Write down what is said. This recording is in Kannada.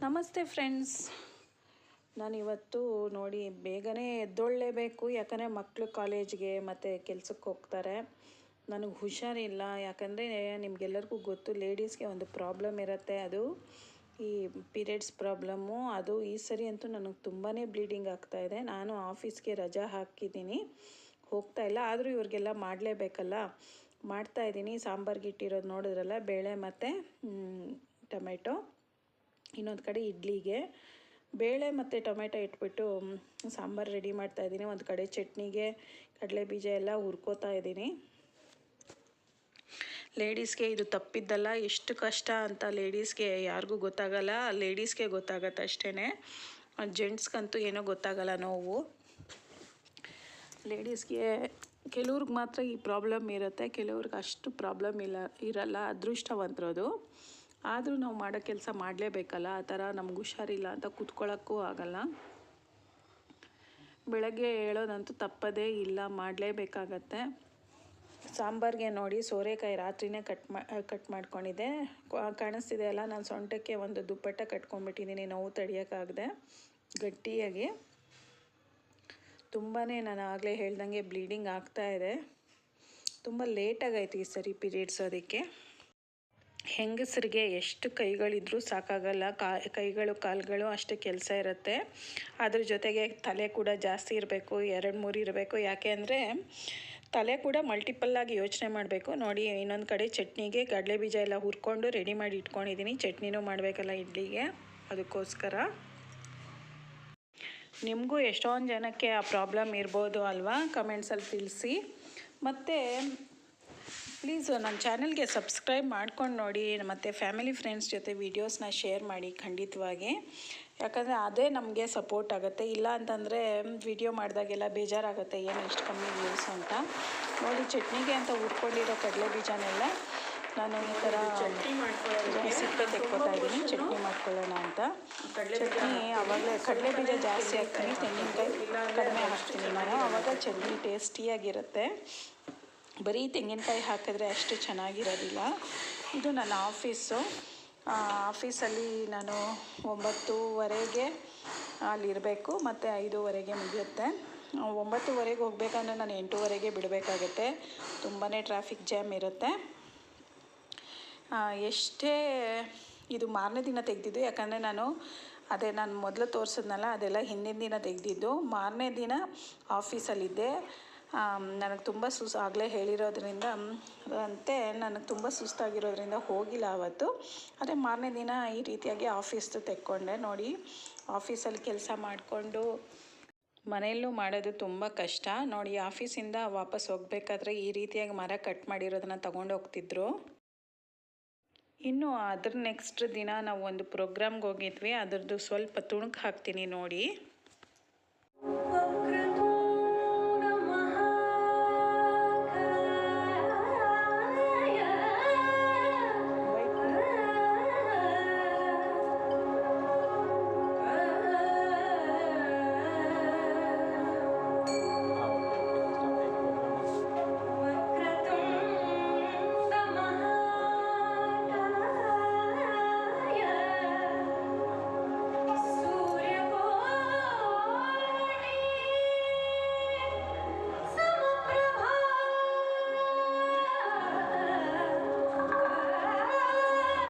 ನಮಸ್ತೆ ಫ್ರೆಂಡ್ಸ್. ನಾನಿವತ್ತು ನೋಡಿ ಬೇಗನೆ ಎದ್ದೊಳ್ಳೇಬೇಕು. ಯಾಕಂದರೆ ಮಕ್ಕಳು ಕಾಲೇಜ್ಗೆ ಮತ್ತು ಕೆಲ್ಸಕ್ಕೆ ಹೋಗ್ತಾರೆ. ನನಗೆ ಹುಷಾರಿಲ್ಲ. ಯಾಕಂದರೆ ನಿಮಗೆಲ್ಲರಿಗೂ ಗೊತ್ತು, ಲೇಡೀಸ್ಗೆ ಒಂದು ಪ್ರಾಬ್ಲಮ್ ಇರುತ್ತೆ. ಅದು ಈ ಪೀರಿಯಡ್ಸ್ ಪ್ರಾಬ್ಲಮ್ಮು. ಅದು ಈ ಸರಿ ಅಂತೂ ನನಗೆ ತುಂಬಾ ಬ್ಲೀಡಿಂಗ್ ಆಗ್ತಾಯಿದೆ ನಾನು ಆಫೀಸ್ಗೆ ರಜಾ ಹಾಕಿದ್ದೀನಿ. ಹೋಗ್ತಾ ಇಲ್ಲ. ಆದರೂ ಇವ್ರಿಗೆಲ್ಲ ಮಾಡಲೇಬೇಕಲ್ಲ? ಮಾಡ್ತಾ ಸಾಂಬಾರ್ಗಿಟ್ಟಿರೋದು ನೋಡಿದ್ರಲ್ಲ? ಬೇಳೆ ಮತ್ತು ಟೊಮೆಟೊ. ಇನ್ನೊಂದು ಕಡೆ ಇಡ್ಲಿಗೆ. ಬೇಳೆ ಮತ್ತು ಟೊಮೆಟೊ ಇಟ್ಬಿಟ್ಟು ಸಾಂಬಾರು ರೆಡಿ ಮಾಡ್ತಾ ಇದ್ದೀನಿ. ಒಂದು ಕಡೆ ಚಟ್ನಿಗೆ ಕಡಲೆ ಬೀಜ ಎಲ್ಲ ಹುರ್ಕೋತಾ ಇದ್ದೀನಿ. ಲೇಡೀಸ್ಗೆ ಇದು ತಪ್ಪಿದ್ದಲ್ಲ. ಎಷ್ಟು ಕಷ್ಟ ಅಂತ ಲೇಡೀಸ್ಗೆ ಯಾರಿಗೂ ಗೊತ್ತಾಗಲ್ಲ. ಲೇಡೀಸ್ಗೆ ಗೊತ್ತಾಗತ್ತೆ ಅಷ್ಟೇ ಜೆಂಟ್ಸ್ಗಂತೂ ಏನೋ ಗೊತ್ತಾಗಲ್ಲ ನೋವು. ಲೇಡೀಸ್ಗೆ ಕೆಲವ್ರಿಗೆ ಮಾತ್ರ ಈ ಪ್ರಾಬ್ಲಮ್ ಇರುತ್ತೆ. ಕೆಲವ್ರಿಗೆ ಅಷ್ಟು ಪ್ರಾಬ್ಲಮ್ ಇಲ್ಲ, ಇರಲ್ಲ. ಅದೃಷ್ಟವಂತರದು. ಆದರೂ ನಾವು ಮಾಡೋ ಕೆಲಸ ಮಾಡಲೇಬೇಕಲ್ಲ? ಆ ಥರ ನಮ್ಗೆ ಹುಷಾರಿಲ್ಲ ಅಂತ ಕೂತ್ಕೊಳ್ಳೋಕ್ಕೂ ಆಗಲ್ಲ. ಬೆಳಗ್ಗೆ ಹೇಳೋದಂತೂ ತಪ್ಪದೇ ಇಲ್ಲ, ಮಾಡಲೇಬೇಕಾಗತ್ತೆ. ಸಾಂಬಾರಿಗೆ ನೋಡಿ ಸೋರೆಕಾಯಿ ರಾತ್ರಿನೇ ಕಟ್ ಮಾ, ಕಟ್ ಮಾಡ್ಕೊಂಡಿದ್ದೆ. ಕಾಣಿಸ್ತಿದೆ ಅಲ್ಲ, ನಾನು ಸೊಂಟಕ್ಕೆ ಒಂದು ದುಪ್ಪಟ್ಟ ಕಟ್ಕೊಂಡ್ಬಿಟ್ಟಿದ್ದೀನಿ, ನೋವು ತಡಿಯೋಕ್ಕಾಗದೆ ಗಟ್ಟಿಯಾಗಿ. ತುಂಬಾ ನಾನು ಆಗಲೇ ಹೇಳ್ದಂಗೆ ಬ್ಲೀಡಿಂಗ್ ಆಗ್ತಾ ಇದೆ. ತುಂಬ ಲೇಟಾಗೈತೆ ಈ ಸರಿ ಪೀರಿಯಡ್ಸ್ ಅದಕ್ಕೆ. ಹೆಂಗಸರಿಗೆ ಎಷ್ಟು ಕೈಗಳಿದ್ರೂ ಸಾಕಾಗಲ್ಲ. ಕಾ, ಕೈಗಳು, ಕಾಲುಗಳು ಅಷ್ಟು ಕೆಲಸ ಇರುತ್ತೆ. ಅದ್ರ ಜೊತೆಗೆ ತಲೆ ಕೂಡ ಜಾಸ್ತಿ ಇರಬೇಕು, ಎರಡು ಮೂರು ಇರಬೇಕು. ಯಾಕೆ ಅಂದರೆ ತಲೆ ಕೂಡ ಮಲ್ಟಿಪಲ್ ಆಗಿ ಯೋಚನೆ ಮಾಡಬೇಕು. ನೋಡಿ, ಇನ್ನೊಂದು ಕಡೆ ಚಟ್ನಿಗೆ ಕಡಲೆ ಬೀಜ ಎಲ್ಲ ಹುರ್ಕೊಂಡು ರೆಡಿ ಮಾಡಿ ಇಟ್ಕೊಂಡಿದ್ದೀನಿ. ಚಟ್ನಿನೂ ಮಾಡಬೇಕಲ್ಲ ಇಡ್ಲಿಗೆ. ಅದಕ್ಕೋಸ್ಕರ. ನಿಮಗೂ ಎಷ್ಟೊಂದು ಜನಕ್ಕೆ ಆ ಪ್ರಾಬ್ಲಮ್ ಇರ್ಬೋದು ಅಲ್ವಾ? ಕಮೆಂಟ್ಸಲ್ಲಿ ತಿಳಿಸಿ. ಮತ್ತು ಪ್ಲೀಸ್ ನನ್ನ ಚಾನಲ್ಗೆ ಸಬ್ಸ್ಕ್ರೈಬ್ ಮಾಡ್ಕೊಂಡು ನೋಡಿ ಮತ್ತು ಫ್ಯಾಮಿಲಿ ಫ್ರೆಂಡ್ಸ್ ಜೊತೆ ವೀಡಿಯೋಸ್ನ ಶೇರ್ ಮಾಡಿ ಖಂಡಿತವಾಗಿ. ಯಾಕಂದರೆ ಅದೇ ನಮಗೆ ಸಪೋರ್ಟ್ ಆಗುತ್ತೆ. ಇಲ್ಲ ಅಂತಂದರೆ ವಿಡಿಯೋ ಮಾಡಿದಾಗೆಲ್ಲ ಬೇಜಾರಾಗುತ್ತೆ. ಏನು ಇಷ್ಟು ಕಮ್ಮಿ ವ್ಯೂಸ್ ಅಂತ. ನೋಡಿ ಚಟ್ನಿಗೆ ಅಂತ ಉಟ್ಕೊಂಡಿರೋ ಕಡಲೆ ಬೀಜನೆಲ್ಲ ನಾನು ಈ ಥರ ಚಟ್ನಿ ಸಿಪ್ಪೆ ತೆಕ್ಕೋತಾ ಇದ್ದೀನಿ. ಚಟ್ನಿ ಮಾಡ್ಕೊಳ್ಳೋಣ ಅಂತ. ಚಟ್ನಿ ಆವಾಗಲೇ ಕಡಲೆ ಬೀಜ ಜಾಸ್ತಿ ಹಾಕ್ತೀನಿ. ತೆಂಗಿನಕಾಯಿ ಕಡಿಮೆ ಹಾಕ್ತೀನಿ ನಾನು. ಆವಾಗ ಚಟ್ನಿ ಟೇಸ್ಟಿಯಾಗಿರುತ್ತೆ ಬರೀ ತೆಂಗಿನಕಾಯಿ ಹಾಕಿದ್ರೆ ಅಷ್ಟು ಚೆನ್ನಾಗಿರೋದಿಲ್ಲ. ಇದು ನನ್ನ ಆಫೀಸು. ಆಫೀಸಲ್ಲಿ ನಾನು ಒಂಬತ್ತೂವರೆಗೆ ಅಲ್ಲಿರಬೇಕು, ಮತ್ತು ಐದೂವರೆಗೆ ಮುಗಿಯುತ್ತೆ. ಒಂಬತ್ತುವರೆಗೆ ಹೋಗಬೇಕಂದ್ರೆ ನಾನು ಎಂಟೂವರೆಗೆ ಬಿಡಬೇಕಾಗತ್ತೆ. ತುಂಬಾ ಟ್ರಾಫಿಕ್ ಜಾಮ್ ಇರುತ್ತೆ. ಎಷ್ಟೇ ಇದು ಮಾರನೇ ದಿನ ತೆಗೆದಿದ್ದು, ಯಾಕಂದರೆ ನಾನು ಅದೇ ನಾನು ಮೊದಲು ತೋರಿಸಿದ್ನಲ್ಲ, ಅದೆಲ್ಲ ಹಿಂದಿನ ದಿನ ತೆಗೆದಿದ್ದು. ಮಾರನೇ ದಿನ ಆಫೀಸಲ್ಲಿದ್ದೆ. ನನಗೆ ತುಂಬ ಸುಸ್, ಆಗಲೇ ಹೇಳಿರೋದ್ರಿಂದ, ಅಂತೆ ನನಗೆ ತುಂಬ ಸುಸ್ತಾಗಿರೋದ್ರಿಂದ ಹೋಗಿಲ್ಲ ಆವತ್ತು ಅದೇ ಮಾರನೇ ದಿನ ಈ ರೀತಿಯಾಗಿ ಆಫೀಸ್ದು ತೆಕ್ಕೊಂಡೆ. ನೋಡಿ, ಆಫೀಸಲ್ಲಿ ಕೆಲಸ ಮಾಡಿಕೊಂಡು ಮನೆಯಲ್ಲೂ ಮಾಡೋದು ತುಂಬ ಕಷ್ಟ. ನೋಡಿ, ಆಫೀಸಿಂದ ವಾಪಸ್ ಹೋಗಬೇಕಾದ್ರೆ ಈ ರೀತಿಯಾಗಿ ಮರ ಕಟ್ ಮಾಡಿರೋದನ್ನ ತಗೊಂಡು ಹೋಗ್ತಿದ್ರು. ಇನ್ನು ಅದ್ರ ನೆಕ್ಸ್ಟ್ ದಿನ ನಾವು ಒಂದು ಪ್ರೋಗ್ರಾಮ್ಗೆ ಹೋಗಿದ್ವಿ. ಅದರದ್ದು ಸ್ವಲ್ಪ ತುಣುಕು ಹಾಕ್ತೀನಿ ನೋಡಿ.